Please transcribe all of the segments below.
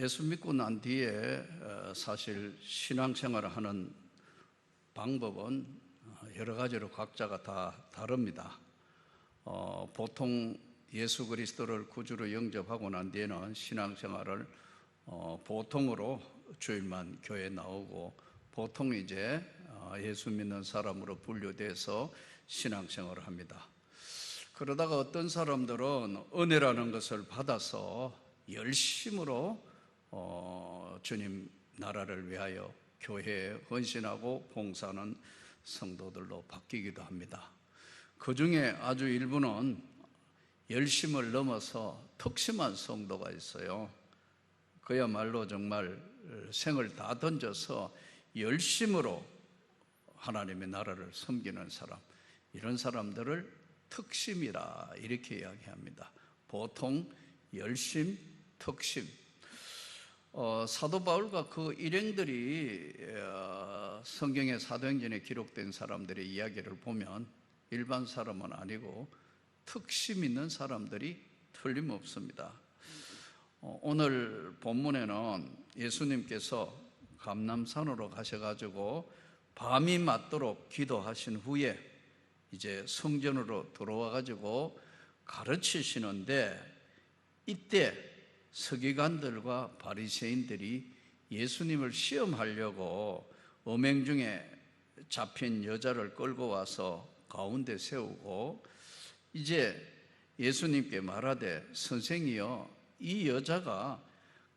예수 믿고 난 뒤에 어, 사실 신앙생활을 하는 방법은 어, 여러 가지로 각자가 다 다릅니다. 어, 보통 예수 그리스도를 구주로 영접하고 난 뒤에는 신앙생활을 어, 보통으로 주일만 교회 나오고 보통 이제 어, 예수 믿는 사람으로 분류돼서 신앙생활을 합니다. 그러다가 어떤 사람들은 은혜라는 것을 받아서 열심으로 어, 주님 나라를 위하여 교회에 헌신하고 봉사하는 성도들로 바뀌기도 합니다. 그 중에 아주 일부는 열심을 넘어서 특심한 성도가 있어요. 그야말로 정말 생을 다 던져서 열심으로 하나님의 나라를 섬기는 사람, 이런 사람들을 특심이라 이렇게 이야기합니다. 보통 열심, 특심. 어, 사도 바울과 그 일행들이 어, 성경의 사도행전에 기록된 사람들의 이야기를 보면 일반 사람은 아니고 특심 있는 사람들이 틀림없습니다. 어, 오늘 본문에는 예수님께서 감남산으로 가셔가지고 밤이 맞도록 기도하신 후에 이제 성전으로 들어와 가지고 가르치시는데 이때 서기관들과 바리새인들이 예수님을 시험하려고 음행 중에 잡힌 여자를 끌고 와서 가운데 세우고 이제 예수님께 말하되 선생이여 이 여자가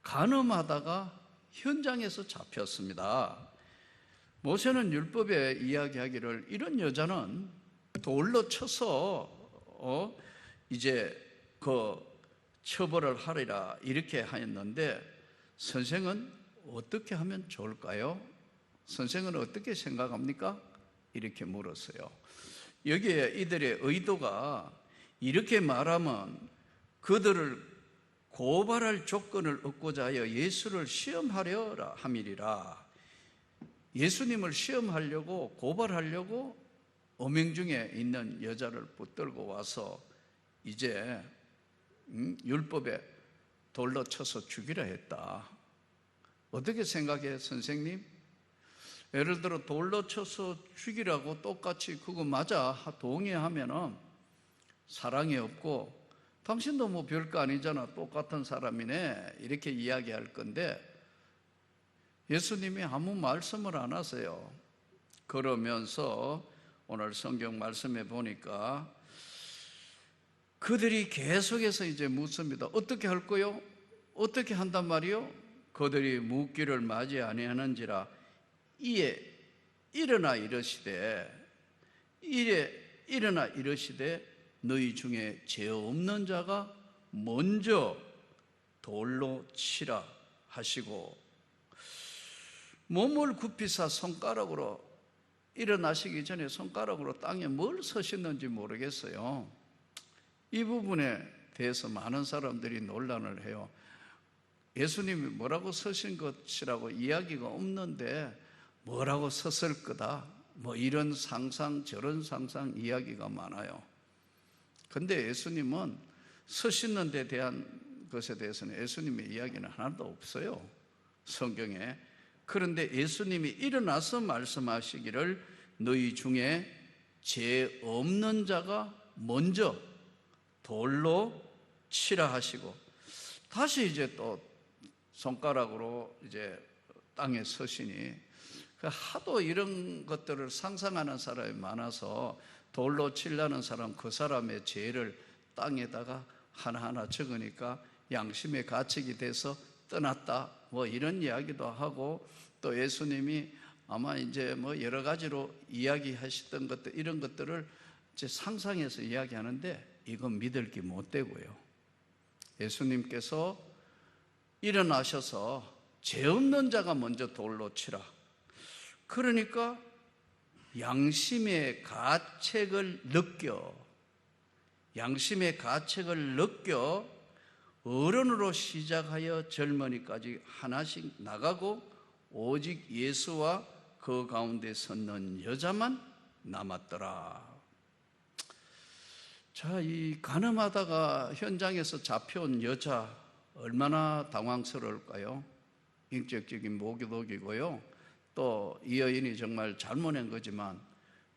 간음하다가 현장에서 잡혔습니다. 모세는 율법에 이야기하기를 이런 여자는 돌로 쳐서 어 이제 그 처벌을 하리라 이렇게 하였는데 선생은 어떻게 하면 좋을까요? 선생은 어떻게 생각합니까? 이렇게 물었어요. 여기에 이들의 의도가 이렇게 말하면 그들을 고발할 조건을 얻고자 하여 예수를 시험하려라 함이리라. 예수님을 시험하려고 고발하려고 어명 중에 있는 여자를 붙들고 와서 이제 음, 율법에 돌로 쳐서 죽이려 했다. 어떻게 생각해, 선생님? 예를 들어 돌로 쳐서 죽이라고 똑같이 그거 맞아 동의하면은 사랑이 없고 당신도 뭐 별거 아니잖아 똑같은 사람이네 이렇게 이야기할 건데 예수님이 아무 말씀을 안 하세요. 그러면서 오늘 성경 말씀에 보니까 그들이 계속해서 이제 묻습니다. 어떻게 할 거요? 어떻게 한단 말이요? 그들이 묻기를 맞이 아니하는지라 이에 일어나 이르시되 이에 일어나 이르시되 너희 중에 죄 없는 자가 먼저 돌로 치라 하시고 몸을 굽히사 손가락으로 일어나시기 전에 손가락으로 땅에 뭘 서셨는지 모르겠어요. 이 부분에 대해서 많은 사람들이 논란을 해요. 예수님이 뭐라고 서신 것이라고 이야기가 없는데 뭐라고 섰을 거다. 뭐 이런 상상, 저런 상상 이야기가 많아요. 근데 예수님은 서시는 데 대한 것에 대해서는 예수님의 이야기는 하나도 없어요. 성경에. 그런데 예수님이 일어나서 말씀하시기를 너희 중에 죄 없는 자가 먼저 돌로 치라 하시고 다시 이제 또 손가락으로 이제 땅에 서시니 그 하도 이런 것들을 상상하는 사람이 많아서 돌로 칠라는 사람 그 사람의 죄를 땅에다가 하나하나 적으니까 양심의 가책이 돼서 떠났다. 뭐 이런 이야기도 하고 또 예수님이 아마 이제 뭐 여러 가지로 이야기하셨던 것들 이런 것들을 이제 상상해서 이야기하는데 이건 믿을 게 못 되고요. 예수님께서 일어나셔서 죄 없는 자가 먼저 돌로 치라. 그러니까 양심의 가책을 느껴 양심의 가책을 느껴 어른으로 시작하여 젊은이까지 하나씩 나가고 오직 예수와 그 가운데 섰는 여자만 남았더라. 자, 이 가늠하다가 현장에서 잡혀온 여자, 얼마나 당황스러울까요? 인격적인 모독이고요. 또 이 여인이 정말 잘못한 거지만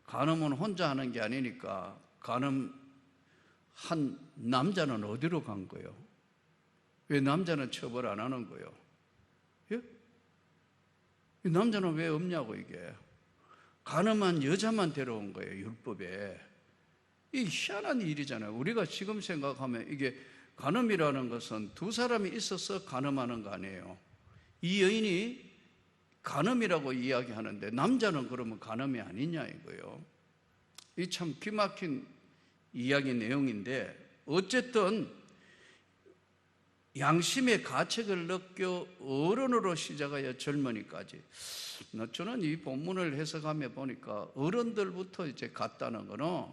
간음은 혼자 하는 게 아니니까 간음 한 남자는 어디로 간 거예요? 왜 남자는 처벌 안 하는 거예요? 예? 이 남자는 왜 없냐고 이게 간음한 여자만 데려온 거예요 율법에 이 희한한 일이잖아요. 우리가 지금 생각하면 이게 간음이라는 것은 두 사람이 있어서 간음하는 거 아니에요. 이 여인이 간음이라고 이야기하는데 남자는 그러면 간음이 아니냐 이거예요. 이 참 기막힌 이야기 내용인데 어쨌든 양심의 가책을 느껴 어른으로 시작하여 젊은이까지. 저는 이 본문을 해석하며 보니까 어른들부터 이제 갔다는 거는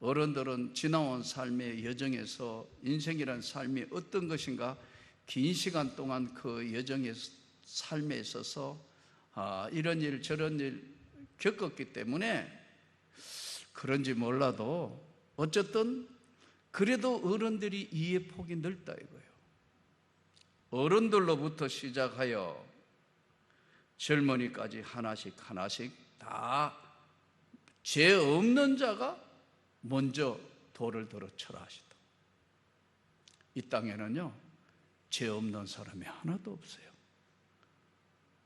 어른들은 지나온 삶의 여정에서 인생이란 삶이 어떤 것인가 긴 시간 동안 그 여정의 삶에 있어서 아, 이런 일 저런 일 겪었기 때문에 그런지 몰라도 어쨌든 그래도 어른들이 이해 폭이 넓다 이거예요. 어른들로부터 시작하여 젊은이까지 하나씩 하나씩 다 죄 없는 자가 먼저 돌을 들어 쳐라 하시다. 이 땅에는요, 죄 없는 사람이 하나도 없어요.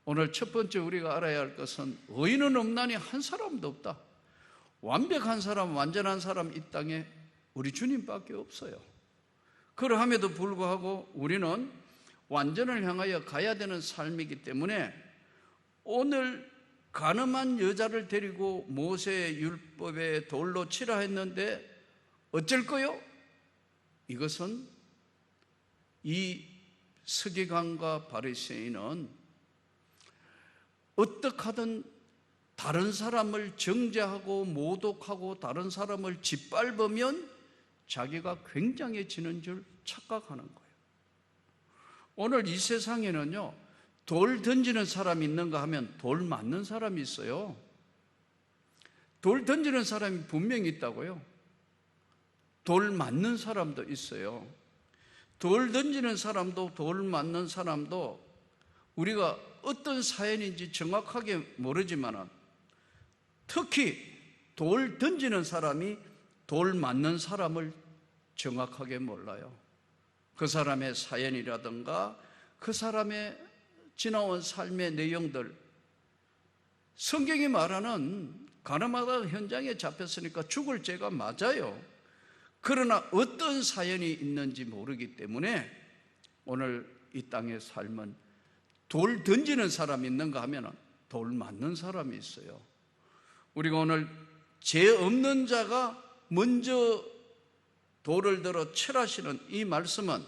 오늘 첫 번째 우리가 알아야 할 것은 의인은 없나니 한 사람도 없다. 완벽한 사람, 완전한 사람 이 땅에 우리 주님밖에 없어요. 그러함에도 불구하고 우리는 완전을 향하여 가야 되는 삶이기 때문에 오늘 가늠한 여자를 데리고 모세의 율법에 돌로 치라 했는데 어쩔 거요? 이것은 이 서기관과 바리새인은 어떻게 하든 다른 사람을 정죄하고 모독하고 다른 사람을 짓밟으면 자기가 굉장해지는 줄 착각하는 거예요. 오늘 이 세상에는요, 돌 던지는 사람이 있는가 하면 돌 맞는 사람이 있어요. 돌 던지는 사람이 분명히 있다고요. 돌 맞는 사람도 있어요. 돌 던지는 사람도 돌 맞는 사람도 우리가 어떤 사연인지 정확하게 모르지만 특히 돌 던지는 사람이 돌 맞는 사람을 정확하게 몰라요. 그 사람의 사연이라든가 그 사람의 지나온 삶의 내용들 성경이 말하는 가나마다 현장에 잡혔으니까 죽을 죄가 맞아요. 그러나 어떤 사연이 있는지 모르기 때문에 오늘 이 땅의 삶은 돌 던지는 사람이 있는가 하면 돌 맞는 사람이 있어요. 우리가 오늘 죄 없는 자가 먼저 돌을 들어 철하시는 이 말씀은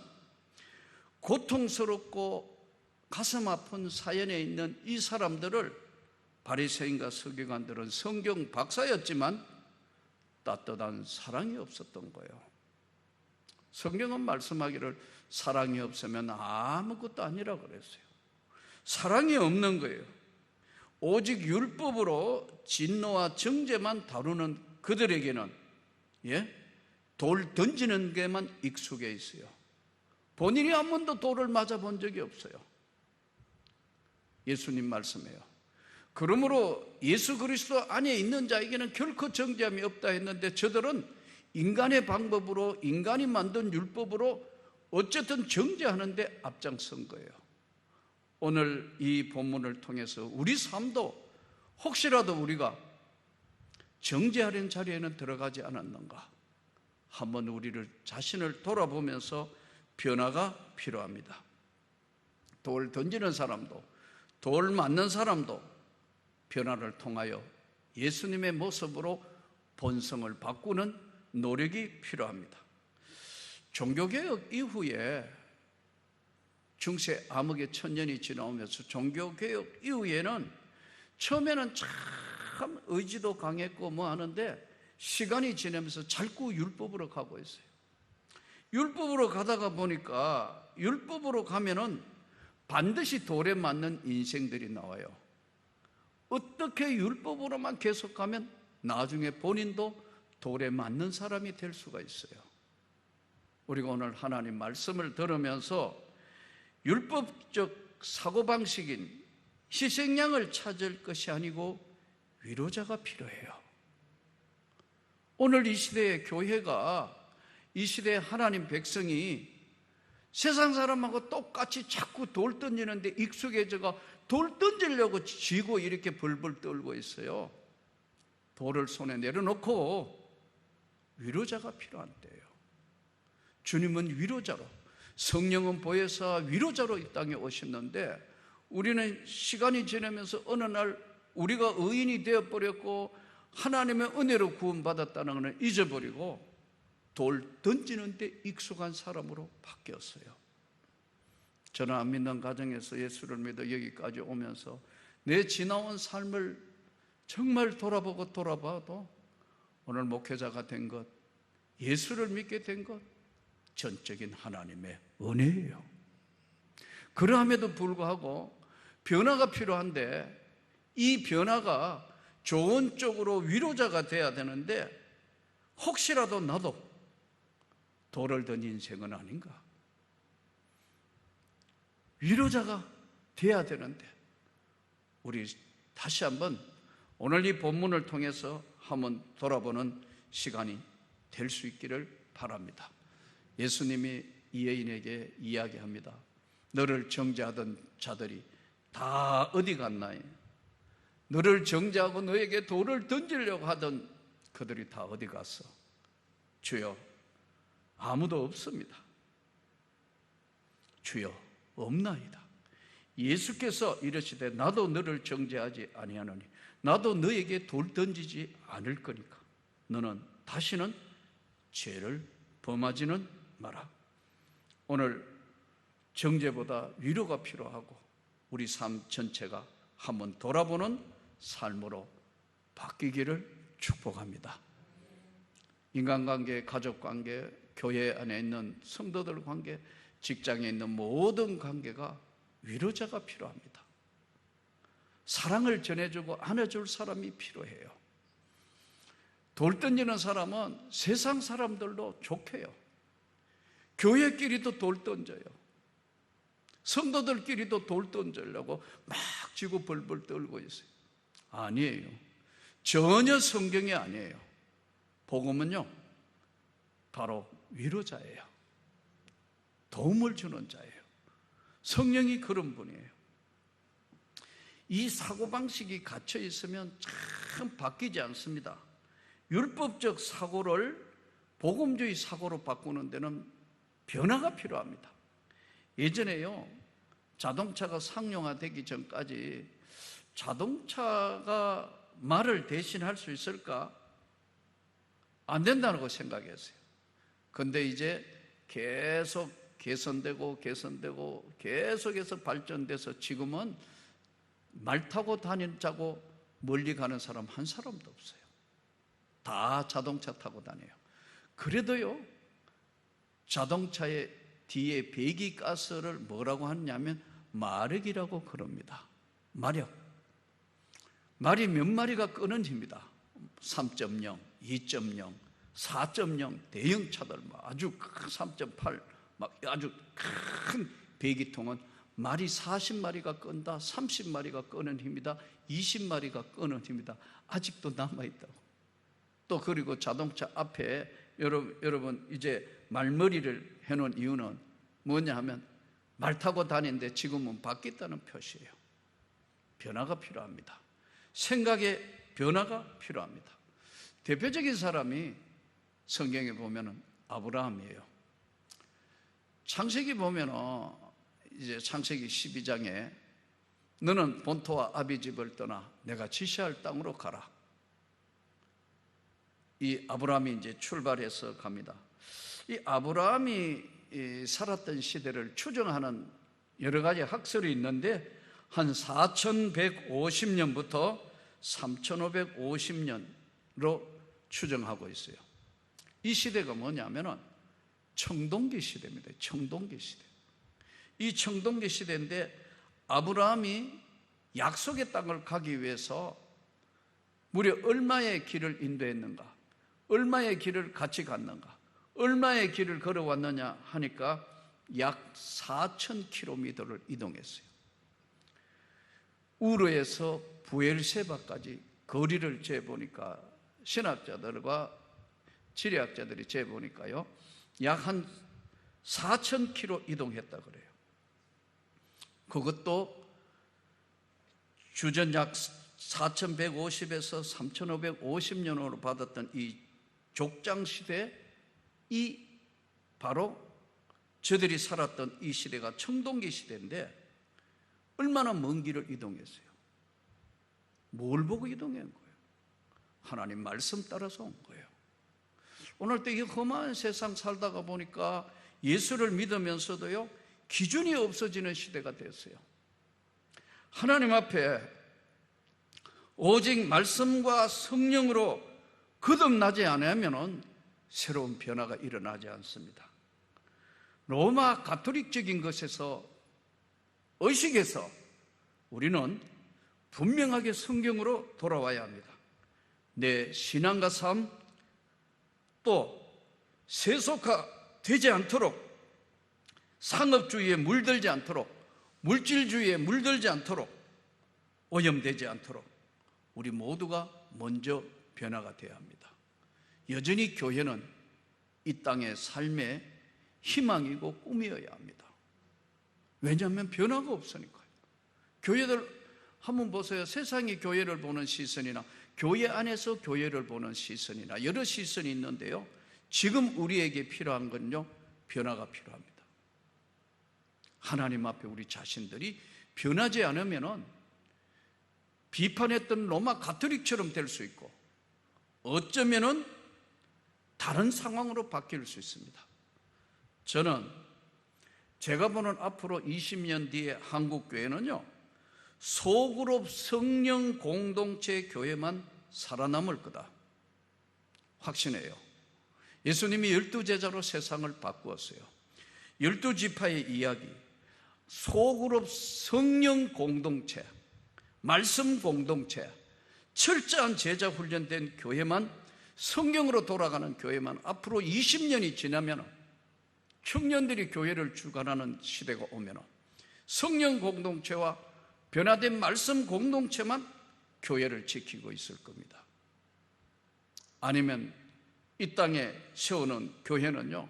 고통스럽고 가슴 아픈 사연에 있는 이 사람들을 바리새인과 서기관들은 성경 박사였지만 따뜻한 사랑이 없었던 거예요. 성경은 말씀하기를 사랑이 없으면 아무것도 아니라 그랬어요. 사랑이 없는 거예요. 오직 율법으로 진노와 정죄만 다루는 그들에게는 예? 돌 던지는 게만 익숙해 있어요. 본인이 한 번도 돌을 맞아 본 적이 없어요. 예수님 말씀이에요. 그러므로 예수 그리스도 안에 있는 자에게는 결코 정죄함이 없다 했는데 저들은 인간의 방법으로 인간이 만든 율법으로 어쨌든 정죄하는데 앞장선 거예요. 오늘 이 본문을 통해서 우리 삶도 혹시라도 우리가 정죄하려는 자리에는 들어가지 않았는가? 한번 우리를 자신을 돌아보면서 변화가 필요합니다. 돌 던지는 사람도 돌 맞는 사람도 변화를 통하여 예수님의 모습으로 본성을 바꾸는 노력이 필요합니다. 종교개혁 이후에 중세 암흑의 천년이 지나오면서 종교개혁 이후에는 처음에는 참 의지도 강했고 뭐 하는데 시간이 지나면서 자꾸 율법으로 가고 있어요. 율법으로 가다가 보니까 율법으로 가면은 반드시 돌에 맞는 인생들이 나와요. 어떻게 율법으로만 계속가면 나중에 본인도 돌에 맞는 사람이 될 수가 있어요. 우리가 오늘 하나님 말씀을 들으면서 율법적 사고방식인 희생양을 찾을 것이 아니고 위로자가 필요해요. 오늘 이 시대의 교회가 이 시대의 하나님 백성이 세상 사람하고 똑같이 자꾸 돌 던지는데 익숙해져가 돌 던지려고 쥐고 이렇게 벌벌 떨고 있어요. 돌을 손에 내려놓고 위로자가 필요한데요. 주님은 위로자로, 성령은 보혜사 위로자로 이 땅에 오셨는데 우리는 시간이 지나면서 어느 날 우리가 의인이 되어버렸고 하나님의 은혜로 구원받았다는 것을 잊어버리고 돌 던지는데 익숙한 사람으로 바뀌었어요. 저는 안 믿는 가정에서 예수를 믿어 여기까지 오면서 내 지나온 삶을 정말 돌아보고 돌아봐도 오늘 목회자가 된 것, 예수를 믿게 된 것, 전적인 하나님의 은혜예요. 그러함에도 불구하고 변화가 필요한데 이 변화가 좋은 쪽으로 위로자가 돼야 되는데 혹시라도 나도 돌을 든 인생은 아닌가? 위로자가 돼야 되는데 우리 다시 한번 오늘 이 본문을 통해서 한번 돌아보는 시간이 될 수 있기를 바랍니다. 예수님이 이 여인에게 이야기합니다. 너를 정죄하던 자들이 다 어디 갔나요? 너를 정죄하고 너에게 돌을 던지려고 하던 그들이 다 어디 갔어? 주여, 아무도 없습니다. 주여, 없나이다. 예수께서 이르시되 나도 너를 정죄하지 아니하노니 나도 너에게 돌 던지지 않을 거니까 너는 다시는 죄를 범하지는 마라. 오늘 정죄보다 위로가 필요하고 우리 삶 전체가 한번 돌아보는 삶으로 바뀌기를 축복합니다. 인간관계, 가족관계, 교회 안에 있는 성도들 관계, 직장에 있는 모든 관계가 위로자가 필요합니다. 사랑을 전해주고 안아줄 사람이 필요해요. 돌 던지는 사람은 세상 사람들도 좋게요. 교회끼리도 돌 던져요. 성도들끼리도 돌 던지려고 막 쥐고 벌벌 떨고 있어요. 아니에요. 전혀 성경이 아니에요. 복음은요, 바로 위로자예요. 도움을 주는 자예요. 성령이 그런 분이에요. 이 사고방식이 갇혀 있으면 참 바뀌지 않습니다. 율법적 사고를 복음주의 사고로 바꾸는 데는 변화가 필요합니다. 예전에요, 자동차가 상용화되기 전까지 자동차가 말을 대신할 수 있을까? 안 된다고 생각했어요. 근데 이제 계속 개선되고 개선되고 계속해서 발전돼서 지금은 말 타고 다니자고 멀리 가는 사람 한 사람도 없어요. 다 자동차 타고 다녀요. 그래도요, 자동차의 뒤에 배기가스를 뭐라고 하냐면 마력이라고 그럽니다. 마력. 말이 몇 마리가 끄는집니다. 3.0, 2.0, 4.0 대형차들 아주 큰 3.8, 막 아주 큰 배기통은 말이 40마리가 끈다, 30마리가 끄는 힘이다, 20마리가 끄는 힘이다. 아직도 남아있다고. 또 그리고 자동차 앞에 여러분, 여러분 이제 말머리를 해놓은 이유는 뭐냐 하면 말 타고 다니는데 지금은 바뀌었다는 표시예요. 변화가 필요합니다. 생각의 변화가 필요합니다. 대표적인 사람이 성경에 보면은 아브라함이에요. 창세기 보면은 이제 창세기 12장에 너는 본토와 아비 집을 떠나 내가 지시할 땅으로 가라. 이 아브라함이 이제 출발해서 갑니다. 이 아브라함이 살았던 시대를 추정하는 여러 가지 학설이 있는데 한 4150년부터 3550년으로 추정하고 있어요. 이 시대가 뭐냐면은 청동기 시대입니다. 청동기 시대. 이 청동기 시대인데 아브라함이 약속의 땅을 가기 위해서 무려 얼마의 길을 인도했는가? 얼마의 길을 같이 갔는가? 얼마의 길을 걸어왔느냐 하니까 약 4,000km를 이동했어요. 우르에서 부엘세바까지 거리를 재보니까 신학자들과 지리학자들이 재보니까요. 약 한 4,000km 이동했다 그래요. 그것도 주전 약 4,150에서 3,550년으로 받았던 이 족장 시대 이 바로 저들이 살았던 이 시대가 청동기 시대인데 얼마나 먼 길을 이동했어요. 뭘 보고 이동한 거예요? 하나님 말씀 따라서 온 거예요. 오늘 때이 험한 세상 살다가 보니까 예수를 믿으면서도요, 기준이 없어지는 시대가 됐어요. 하나님 앞에 오직 말씀과 성령으로 거듭나지 않으면 새로운 변화가 일어나지 않습니다. 로마 가톨릭적인 것에서 의식에서 우리는 분명하게 성경으로 돌아와야 합니다. 내 신앙과 삶, 또 세속화 되지 않도록 상업주의에 물들지 않도록 물질주의에 물들지 않도록 오염되지 않도록 우리 모두가 먼저 변화가 되어야 합니다. 여전히 교회는 이 땅의 삶의 희망이고 꿈이어야 합니다. 왜냐하면 변화가 없으니까요. 교회들 한번 보세요. 세상이 교회를 보는 시선이나 교회 안에서 교회를 보는 시선이나 여러 시선이 있는데요. 지금 우리에게 필요한 건요. 변화가 필요합니다. 하나님 앞에 우리 자신들이 변하지 않으면은 비판했던 로마 가톨릭처럼 될 수 있고 어쩌면은 다른 상황으로 바뀔 수 있습니다. 저는 제가 보는 앞으로 20년 뒤에 한국 교회는요. 소그룹 성령 공동체 교회만 살아남을 거다. 확신해요. 예수님이 열두 제자로 세상을 바꾸었어요. 열두 지파의 이야기, 소그룹 성령 공동체, 말씀 공동체, 철저한 제자 훈련된 교회만 성경으로 돌아가는 교회만 앞으로 20년이 지나면 청년들이 교회를 주관하는 시대가 오면 성령 공동체와 변화된 말씀 공동체만 교회를 지키고 있을 겁니다. 아니면 이 땅에 세우는 교회는요,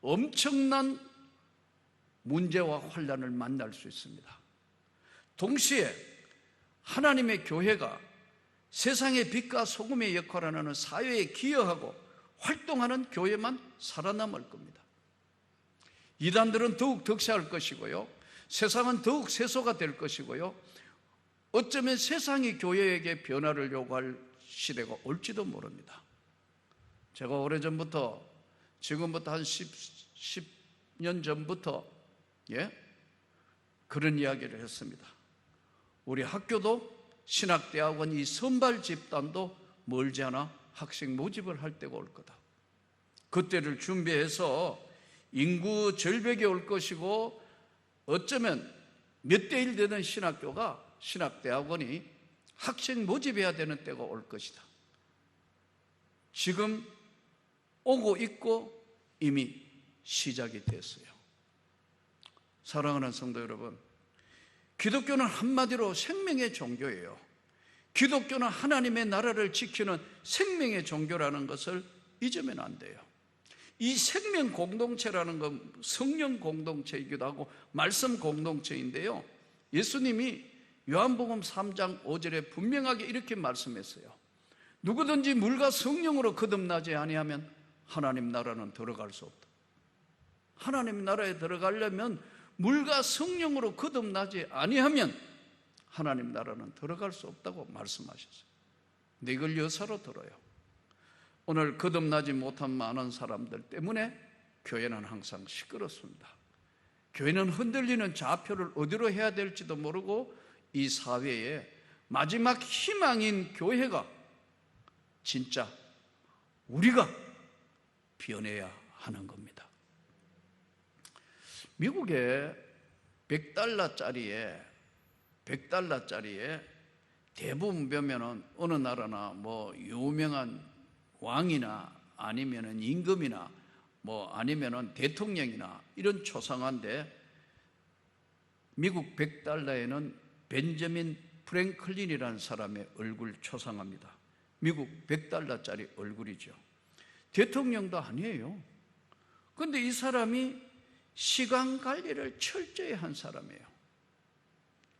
엄청난 문제와 환란을 만날 수 있습니다. 동시에 하나님의 교회가 세상의 빛과 소금의 역할을 하는 사회에 기여하고 활동하는 교회만 살아남을 겁니다. 이단들은 더욱 덕세할 것이고요. 세상은 더욱 세소가 될 것이고요. 어쩌면 세상이 교회에게 변화를 요구할 시대가 올지도 모릅니다. 제가 오래전부터 지금부터 한 10, 10 년 전부터 예? 그런 이야기를 했습니다. 우리 학교도 신학대학원 이 선발 집단도 멀지 않아 학생 모집을 할 때가 올 거다. 그때를 준비해서 인구 절벽이 올 것이고 어쩌면 몇 대 일 되는 신학교가 신학대학원이 학생 모집해야 되는 때가 올 것이다. 지금 오고 있고 이미 시작이 됐어요. 사랑하는 성도 여러분, 기독교는 한마디로 생명의 종교예요. 기독교는 하나님의 나라를 지키는 생명의 종교라는 것을 잊으면 안 돼요. 이 생명 공동체라는 건 성령 공동체이기도 하고 말씀 공동체인데요. 예수님이 요한복음 3장 5절에 분명하게 이렇게 말씀했어요. 누구든지 물과 성령으로 거듭나지 아니하면 하나님 나라는 들어갈 수 없다. 하나님 나라에 들어가려면 물과 성령으로 거듭나지 아니하면 하나님 나라는 들어갈 수 없다고 말씀하셨어요. 근데 이걸 여사로 들어요. 오늘 거듭나지 못한 많은 사람들 때문에 교회는 항상 시끄럽습니다. 교회는 흔들리는 좌표를 어디로 해야 될지도 모르고 이 사회에 마지막 희망인 교회가 진짜 우리가 변해야 하는 겁니다. 미국에 100달러짜리에 100달러짜리에 대부분 보면은 어느 나라나 뭐 유명한 왕이나 아니면은 임금이나 뭐 아니면은 대통령이나 이런 초상화인데 미국 100달러에는 벤저민 프랭클린이라는 사람의 얼굴 초상화입니다. 미국 100달러짜리 얼굴이죠. 대통령도 아니에요. 근데 이 사람이 시간 관리를 철저히 한 사람이에요.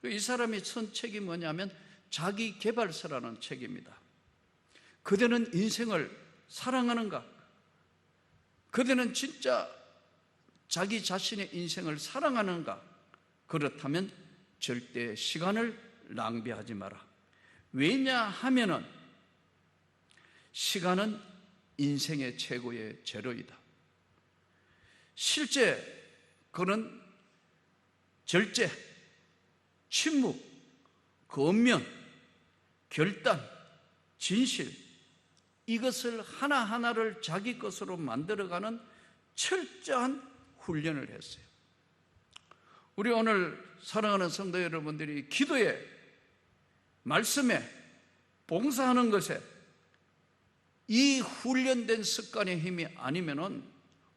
이 사람이 쓴 책이 뭐냐면 자기 개발서라는 책입니다. 그대는 인생을 사랑하는가? 그대는 진짜 자기 자신의 인생을 사랑하는가? 그렇다면 절대 시간을 낭비하지 마라. 왜냐 하면은 시간은 인생의 최고의 재료이다. 실제 그는 절제, 침묵, 건면, 결단, 진실 이것을 하나하나를 자기 것으로 만들어가는 철저한 훈련을 했어요. 우리 오늘 사랑하는 성도 여러분들이 기도에, 말씀에, 봉사하는 것에 이 훈련된 습관의 힘이 아니면은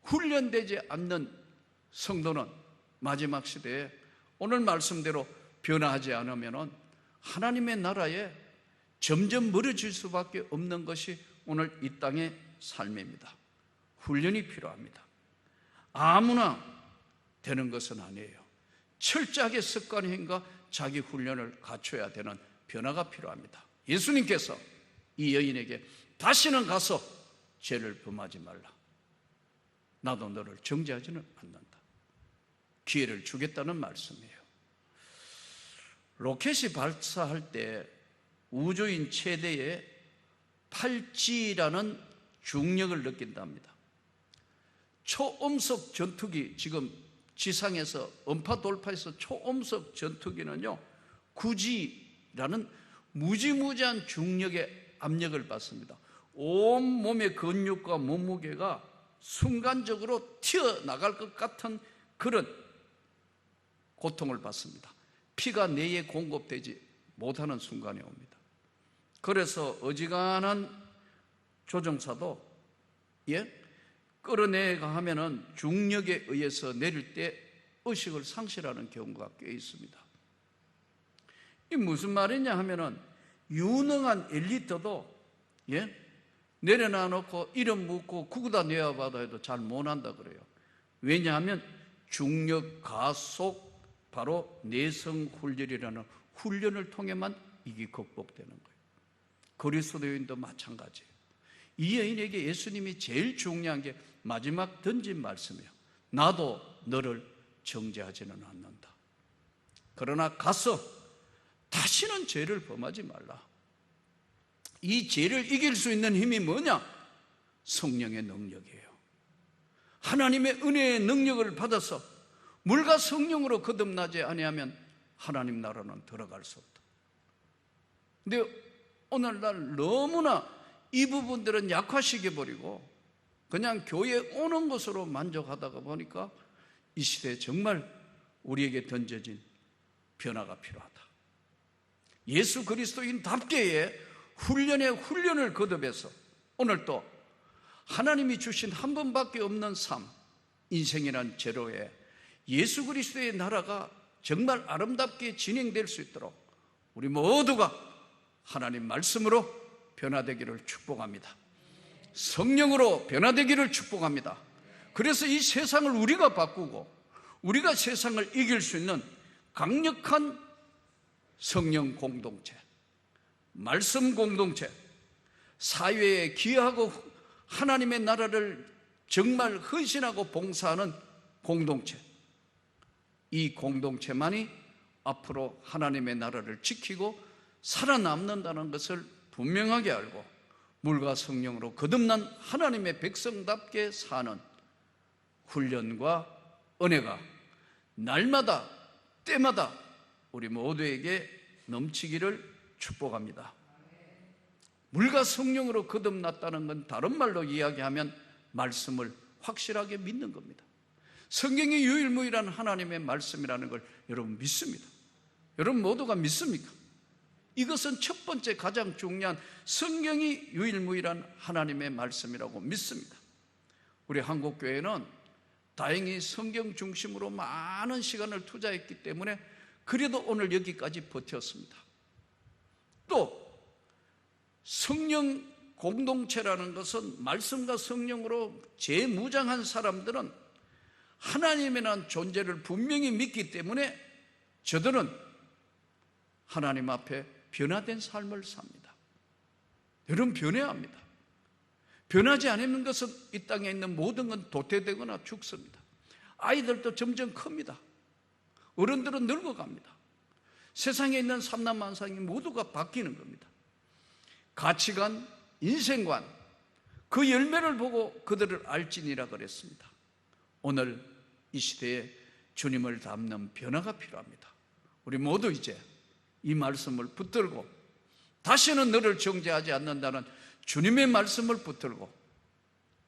훈련되지 않는 성도는 마지막 시대에 오늘 말씀대로 변화하지 않으면은 하나님의 나라에 점점 멀어질 수밖에 없는 것이 오늘 이 땅의 삶입니다. 훈련이 필요합니다. 아무나 되는 것은 아니에요. 철저하게 습관행과 자기 훈련을 갖춰야 되는 변화가 필요합니다. 예수님께서 이 여인에게 다시는 가서 죄를 범하지 말라. 나도 너를 정죄하지는 않는다. 기회를 주겠다는 말씀이에요. 로켓이 발사할 때 우주인 최대의 팔찌라는 중력을 느낀답니다. 초음속 전투기 지금 지상에서 음파 돌파해서 초음속 전투기는요 구지라는 무지무지한 중력의 압력을 받습니다. 온 몸의 근육과 몸무게가 순간적으로 튀어나갈 것 같은 그런 고통을 받습니다. 피가 뇌에 공급되지 못하는 순간이 옵니다. 그래서 어지간한 조종사도 예 끌어내가 하면은 중력에 의해서 내릴 때 의식을 상실하는 경우가 꽤 있습니다. 이 무슨 말이냐 하면은 유능한 엘리트도 예 내려놔 놓고 이름 묻고 구구다 내어봐도 해도 잘 못한다 그래요. 왜냐하면 중력 가속 바로 내성 훈련이라는 훈련을 통해만 이게 극복되는 거예요. 그리스도 여인도 마찬가지예요. 이 여인에게 예수님이 제일 중요한 게 마지막 던진 말씀이에요. 나도 너를 정죄하지는 않는다. 그러나 가서 다시는 죄를 범하지 말라. 이 죄를 이길 수 있는 힘이 뭐냐? 성령의 능력이에요. 하나님의 은혜의 능력을 받아서 물과 성령으로 거듭나지 아니하면 하나님 나라는 들어갈 수 없다. 근데 오늘날 너무나 이 부분들은 약화시켜 버리고 그냥 교회 오는 것으로 만족하다가 보니까 이 시대에 정말 우리에게 던져진 변화가 필요하다. 예수 그리스도인답게의 훈련의 훈련을 거듭해서 오늘 또 하나님이 주신 한 번밖에 없는 삶, 인생이란 제로에 예수 그리스도의 나라가 정말 아름답게 진행될 수 있도록 우리 모두가 하나님 말씀으로 변화되기를 축복합니다. 성령으로 변화되기를 축복합니다. 그래서 이 세상을 우리가 바꾸고 우리가 세상을 이길 수 있는 강력한 성령 공동체, 말씀 공동체, 사회에 기여하고 하나님의 나라를 정말 헌신하고 봉사하는 공동체. 이 공동체만이 앞으로 하나님의 나라를 지키고 살아남는다는 것을 분명하게 알고 물과 성령으로 거듭난 하나님의 백성답게 사는 훈련과 은혜가 날마다 때마다 우리 모두에게 넘치기를 축복합니다. 물과 성령으로 거듭났다는 건 다른 말로 이야기하면 말씀을 확실하게 믿는 겁니다. 성경이 유일무이한 하나님의 말씀이라는 걸 여러분 믿습니다. 여러분 모두가 믿습니까? 이것은 첫 번째 가장 중요한 성경이 유일무이한 하나님의 말씀이라고 믿습니다. 우리 한국교회는 다행히 성경 중심으로 많은 시간을 투자했기 때문에 그래도 오늘 여기까지 버텼습니다. 또 성령 공동체라는 것은 말씀과 성령으로 재무장한 사람들은 하나님이라는 존재를 분명히 믿기 때문에 저들은 하나님 앞에 변화된 삶을 삽니다. 여러분 변해야 합니다. 변하지 않는 것은 이 땅에 있는 모든 건 도태되거나 죽습니다. 아이들도 점점 큽니다. 어른들은 늙어갑니다. 세상에 있는 삼남만상이 모두가 바뀌는 겁니다. 가치관, 인생관, 그 열매를 보고 그들을 알지니라 그랬습니다. 오늘 이 시대에 주님을 닮는 변화가 필요합니다. 우리 모두 이제 이 말씀을 붙들고 다시는 너를 정죄하지 않는다는 주님의 말씀을 붙들고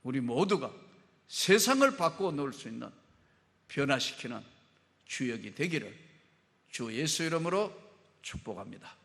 우리 모두가 세상을 바꾸어 놓을 수 있는 변화시키는 주역이 되기를 주 예수 이름으로 축복합니다.